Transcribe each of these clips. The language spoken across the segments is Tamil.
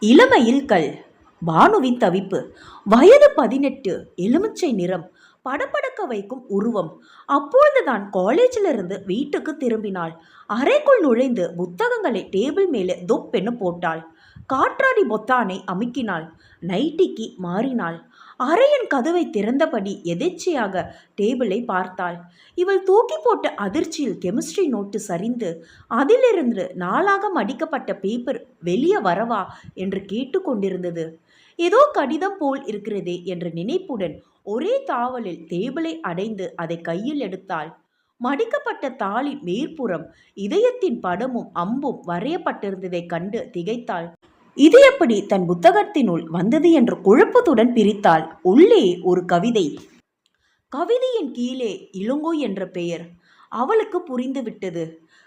இளமையில் கல் பானுவின் தவிப்பு. வயது பதினெட்டு. எலுமிச்சை நிறம். படப்படக்க வைக்கும் உருவம். அப்பொழுதுதான் காலேஜிலிருந்து வீட்டுக்கு திரும்பினாள். அறைக்குள் நுழைந்து புத்தகங்களை டேபிள் மேலே தொப்பென்னு போட்டாள். காற்றாடி பொத்தானை அமுக்கினாள். நைட்டிக்கு மாறினாள். அறையின் கதவை திறந்தபடி எதேச்சையாக டேபிளை பார்த்தாள். இவள் தூக்கி போட்ட அதிர்ச்சியில் கெமிஸ்ட்ரி நோட்டு சரிந்து அதிலிருந்து நாளாக மடிக்கப்பட்ட பேப்பர் வெளியே வரவா? என்று கேட்டுக்கொண்டிருந்தது ஏதோ கடிதம் போல் இருக்கிறதே என்ற நினைப்புடன் ஒரே தாவலில் டேபிளை அடைந்து அதை கையில் எடுத்தாள். மடிக்கப்பட்ட தாளின் மேற்புறம் இதயத்தின் படமும் அம்பும் வரையப்பட்டிருந்ததைக் கண்டு திகைத்தாள். இது எப்படி தன் புத்தகத்தினுள் வந்தது என்று குழப்பத்துடன் பிரித்தாள். உள்ளே ஒரு கவிதை. கவிதையின் கீழே இளங்கோ என்ற பெயர். அவளுக்கு புரிந்துவிட்டது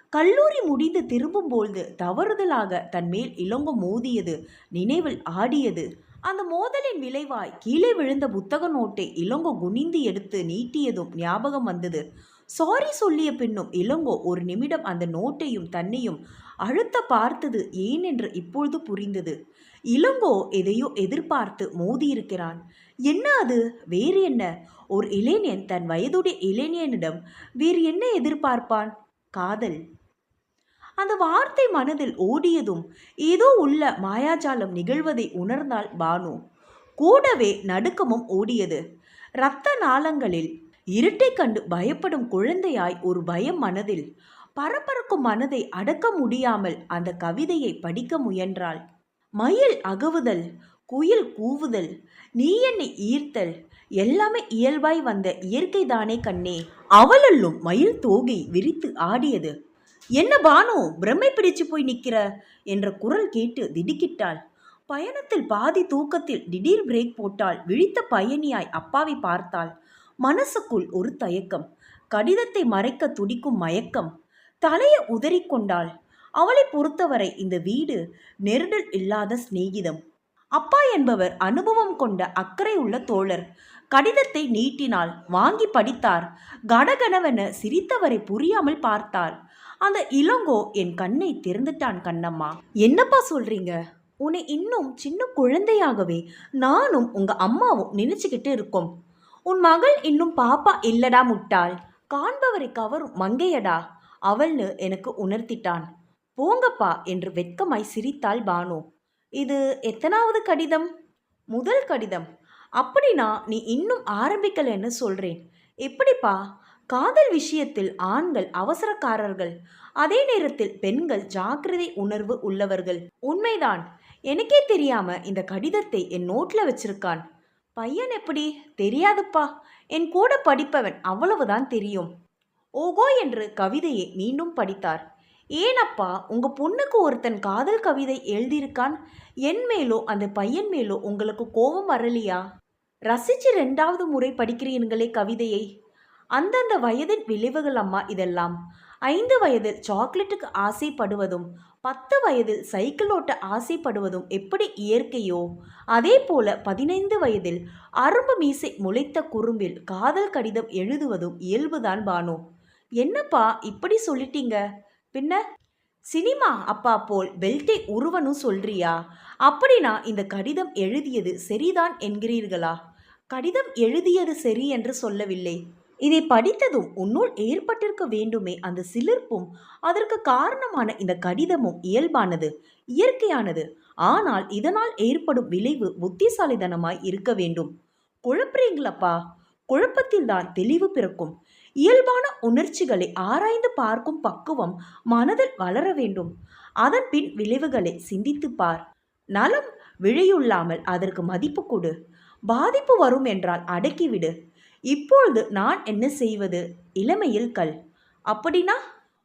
கல்லூரி முடிந்து திரும்பும்போது தவறுதலாக தன் மேல் இளங்கோ மோதியது. நினைவில் ஆடியது. அந்த மோதலின் விளைவாய் கீழே விழுந்த புத்தக நோட்டை இளங்கோ குனிந்து எடுத்து நீட்டியதும் ஞாபகம் வந்தது. சாரி சொல்லிய பின்னும் இளங்கோ ஒரு நிமிடம் அந்த நோட்டையும் தன்னையும் அழுத்த பார்த்தது ஏன் என்று இப்பொழுது புரிந்தது. இளங்கோ எதையோ எதிர்பார்த்து மோதியிருக்கிறான். என்ன அது? வேறு என்ன? ஒரு இளைஞன் தன் வயதுடைய இளைஞனிடம் வேறு என்ன எதிர்பார்ப்பான்? காதல். அந்த வார்த்தை மனதில் ஓடியதும் ஏதோ உள்ள மாயாஜாலம் நிகழ்வதை உணர்ந்தாள் பானு. கூடவே நடுக்கமும் ஓடியது. இரத்த நாளங்களில் இருட்டை கண்டு பயப்படும் குழந்தையாய் ஒரு பயம் மனதில் பரபரக்கும் மனதை அடக்க முடியாமல் அந்த கவிதையை படிக்க முயன்றாள். மயில் அகவுதல் குயில் கூவுதல் நீ என்னை ஈர்த்தல் எல்லாமே இயல்பாய் வந்த இயற்கை தானே கண்ணே. அவளுள்ளும் மயில் தோகை விரித்து ஆடியது. என்ன பானு பிரம்மை பிடிச்சு போய் நிற்கிற என்ற குரல் கேட்டு திடுக்கிட்டாள். பயணத்தில் பாதி தூக்கத்தில் திடீர் பிரேக் போட்டால் விழித்த பயணியாய் அப்பாவை பார்த்தாள். மனசுக்குள் ஒரு தயக்கம். கடிதத்தை மறைக்க துடிக்கும் மயக்கம். தலையை உதறிக்கொண்டாள். அவளை பொறுத்தவரை இந்த வீடு நெருடல் இல்லாத சிநேகிதம். அப்பா என்பவர் அனுபவம் கொண்ட அக்கறை உள்ள தோழர். கடிதத்தை நீட்டினால் வாங்கி படித்தார். கடகடவென சிரித்தவரை புரியாமல் பார்த்தார். அந்த இளங்கோ என் கண்ணை திறந்துட்டான் கண்ணம்மா. என்னப்பா சொல்றீங்க? உன்னை இன்னும் சின்ன குழந்தையாகவே நானும் உங்க அம்மாவும் நினைச்சுக்கிட்டு இருக்கோம். உன் மகள் இன்னும் பாப்பா இல்லடா முட்டாள். காண்பவரை கவரும் மங்கையடா. அவள்னு எனக்கு உணர்த்திட்டான். போங்கப்பா என்று வெட்கமாய் சிரித்தாள் பானு. இது எத்தனாவது கடிதம்? முதல் கடிதம். அப்படின்னா நீ இன்னும் ஆரம்பிக்கலைன்னு சொல்றேன். எப்படிப்பா? காதல் விஷயத்தில் ஆண்கள் அவசரக்காரர்கள். அதே நேரத்தில் பெண்கள் ஜாக்கிரதை உணர்வு உள்ளவர்கள். உண்மைதான். எனக்கே தெரியாம இந்த கடிதத்தை என் நோட்ல வச்சிருக்கான். பையன் எப்படி? தெரியாதுப்பா. என் கூட படிப்பவன் அவ்வளவுதான் தெரியும். ஓகோ என்று கவிதையை மீண்டும் படித்தார். ஏனப்பா உங்க பொண்ணுக்கு ஒருத்தன் காதல் கவிதை எழுதியிருக்கான். என் மேலோ அந்த பையன் மேலோ உங்களுக்கு கோபம் வரலையா? ரசிச்சு ரெண்டாவது முறை படிக்கிறீங்களே கவிதையை. அந்தந்த வயதின் விளைவுகள் அம்மா இதெல்லாம். ஐந்து வயதில் சாக்லேட்டுக்கு ஆசைப்படுவதும் பத்து வயதில் சைக்கிள் ஓட்ட ஆசைப்படுவதும் எப்படி இயற்கையோ? அதே போல பதினைந்து வயதில் அரும்பு மீசை முளைத்த குறும்பில் காதல் கடிதம் எழுதுவதும் இயல்புதான் பானோ. என்னப்பா இப்படி சொல்லிட்டீங்க? பின்ன சினிமா அப்பா போல் பெல்ட்டை உருவனும் சொல்றியா? அப்படின்னா இந்த கடிதம் எழுதியது சரிதான் என்கிறீர்களா? கடிதம் எழுதியது சரி என்று சொல்லவில்லை. இதை படித்ததும் உன்னுள் ஏற்பட்டிருக்க வேண்டுமே அந்த சிலிர்ப்பும் அதற்கு காரணமான இந்த கடிதமும் இயல்பானது இயற்கையானது. ஆனால் இதனால் ஏற்படும் விளைவு புத்திசாலிதனமாய் இருக்க வேண்டும். குழப்புறீங்களப்பா? குழப்பத்தில் தான் தெளிவு பிறக்கும். இயல்பான உணர்ச்சிகளை ஆராய்ந்து பார்க்கும் பக்குவம் மனதில் வளர வேண்டும். அதன் பின் விளைவுகளை சிந்தித்து பார். நலம் விழையுள்ளாமல் அதற்கு மதிப்பு கொடு. பாதிப்பு வரும் என்றால் அடக்கிவிடு இப்பொழுது நான் என்ன செய்வது? இளமையில் கல். அப்படின்னா?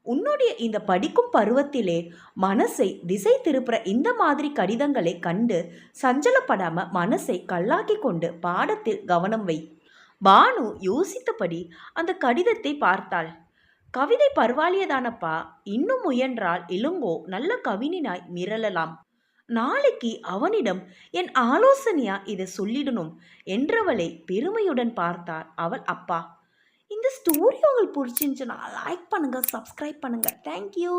உன்னுடைய இந்த படிக்கும் பருவத்திலே மனசை திசை திருப்புற இந்த மாதிரி கடிதங்களை கண்டு சஞ்சலப்படாம மனசை கல்லாக்கி கொண்டு பாடத்தில் கவனம் வை. பானு யோசித்தபடி அந்த கடிதத்தை பார்த்தாள். கவிதை பரவாயில்லையதானப்பா? இன்னும் முயன்றால் இளங்கோ நல்ல கவினினாய் மிரளலாம். நாளைக்கு அவனிடம் என் ஆலோசனையா இதை சொல்லிடணும் என்றவளை பெருமையுடன் பார்த்தார் அவள் அப்பா. இந்த ஸ்டோரி உங்களுக்கு பிடிச்சிருந்துச்சுன்னா லைக் பண்ணுங்கள் சப்ஸ்கிரைப் பண்ணுங்கள் தேங்க்யூ